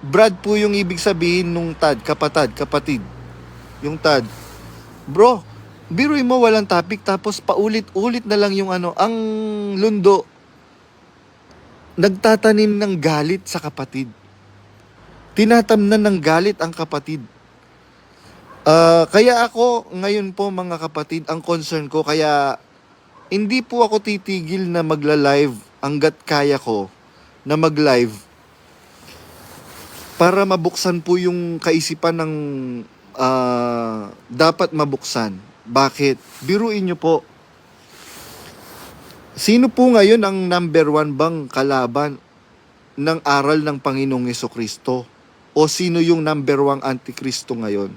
Brad po yung ibig sabihin nung tad, kapatad, kapatid. Yung tad. Bro, biruin mo walang topic tapos paulit-ulit na lang yung ano, ang lundo nagtatanim ng galit sa kapatid. Tinatamnan ng galit ang kapatid. Ah, kaya ako ngayon po mga kapatid, ang concern ko kaya hindi po ako titigil na magla-live hanggat kaya ko na mag-live para mabuksan po yung kaisipan ng ah, dapat mabuksan. Bakit? Biruin nyo po. Sino po ngayon ang number one bang kalaban ng aral ng Panginoong Yeso Kristo? O sino yung number one antikristo ngayon?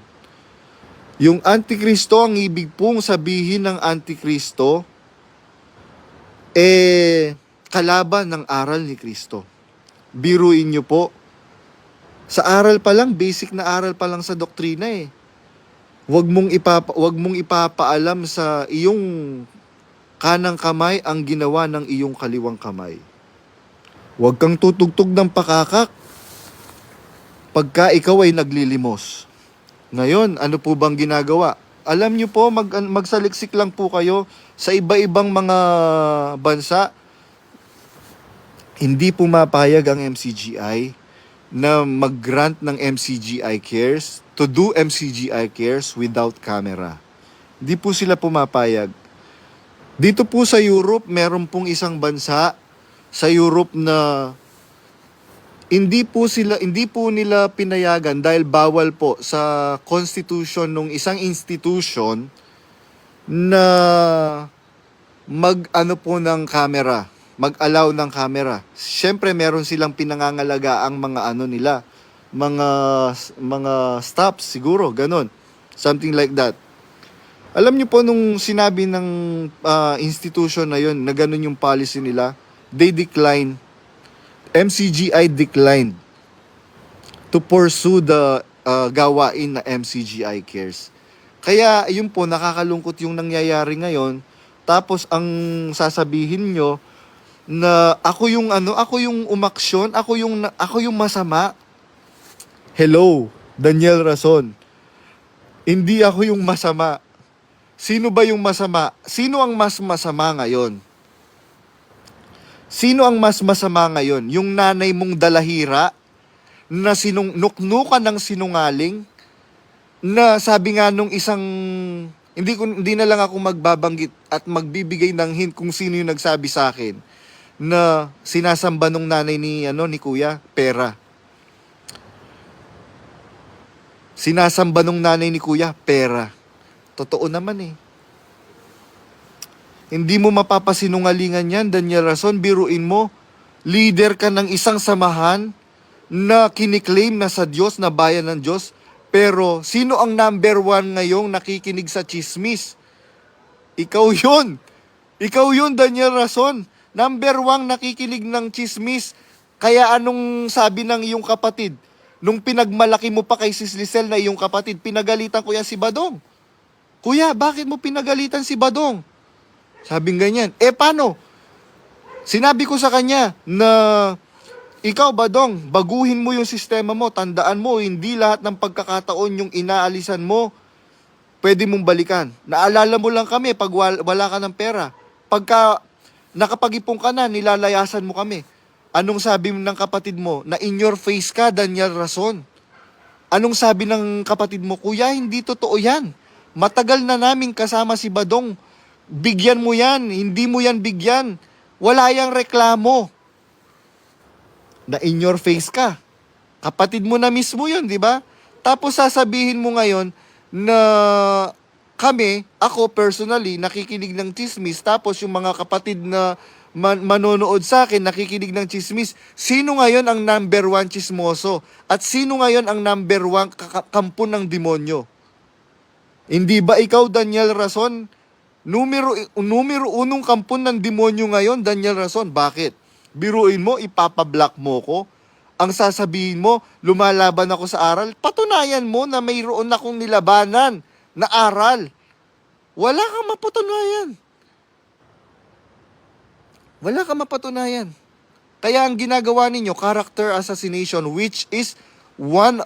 Yung antikristo, ang ibig pong sabihin ng antikristo, eh, kalaban ng aral ni Kristo. Biruin nyo po, sa aral pa lang, basic na aral pa lang sa doktrina eh. Huwag mong ipapa, wag mong ipapaalam sa iyong kanang kamay ang ginawa ng iyong kaliwang kamay. Huwag kang tutugtog ng pakakak pagka ikaw ay naglilimos. Ngayon, ano po bang ginagawa? Alam nyo po, mag, magsaliksik lang po kayo sa iba-ibang mga bansa. Hindi pumapayag ang MCGI na mag-grant ng MCGI cares to do MCGI cares without camera. Hindi po sila pumapayag. Dito po sa Europe, meron pong isang bansa sa Europe na hindi po sila hindi po nila pinayagan dahil bawal po sa constitution ng isang institution na mag ano po ng camera, mag-allow ng camera. Siyempre meron silang pinangangalaga ang mga ano nila, mga mga stops siguro, ganun. Something like that. Alam niyo po nung sinabi ng ah, institution na yon na ganun yung policy nila, they decline MCGI declined to pursue the ah, gawain na MCGI cares. Kaya yun po nakakalungkot yung nangyayari ngayon. Tapos ang sasabihin nyo na ako yung ano, ako yung umaksyon, ako yung ako yung masama. Hello, Daniel Rason. Hindi ako yung masama. Sino ba yung masama? Sino ang mas masama ngayon? Sino ang mas masama ngayon? Yung nanay mong dalahira na sinung nuknukan ng sinungaling na sabi nga nung isang hindi ko hindi na lang ako magbabanggit at magbibigay ng hint kung sino yung nagsabi sa akin na sinasamba nung nanay ni ano ni kuya pera. Sinasamba nung nanay ni kuya pera. Totoo naman eh. Hindi mo mapapasinungalingan yan, Daniel Rason. Biruin mo, leader ka ng isang samahan na kiniklaim na sa Diyos, na bayan ng Diyos. Pero sino ang number one ngayong nakikinig sa chismis? Ikaw yun. Ikaw yun, Daniel Rason. Number one nakikinig ng chismis. Kaya anong sabi ng iyong kapatid? Nung pinagmalaki mo pa kay Sis Lisel na iyong kapatid, pinagalitan ko yan si Badong. Kuya, bakit mo pinagalitan si Badong? Sabing ganyan. Eh, paano? Sinabi ko sa kanya na ikaw, Badong, baguhin mo yung sistema mo. Tandaan mo, hindi lahat ng pagkakataon yung inaalisan mo, pwede mong balikan. Naalala mo lang kami pag wal- wala ka ng pera. Pagka nakapag-ipon ka na, nilalayasan mo kami. Anong sabi ng kapatid mo? Na in your face ka, Daniel Rason. Anong sabi ng kapatid mo? Kuya, hindi totoo yan. Matagal na namin kasama si Badong. Bigyan mo yan. Hindi mo yan bigyan. Wala yang reklamo. Na in your face ka. Kapatid mo na mismo yun, di ba? Tapos sasabihin mo ngayon na kami, ako personally, nakikinig ng chismis. Tapos yung mga kapatid na man- manonood sa akin, nakikinig ng chismis. Sino ngayon ang number one chismoso? At sino ngayon ang number one kampo ng demonyo? Hindi ba ikaw, Daniel Rason? Numero, numero unong kampon ng demonyo ngayon, Daniel Rason. Bakit? Biruin mo, ipapablock mo ko. Ang sasabihin mo, lumalaban ako sa aral. Patunayan mo na mayroon akong nilabanan na aral. Wala kang mapatunayan. Wala kang mapatunayan. Kaya ang ginagawa ninyo, character assassination, which is one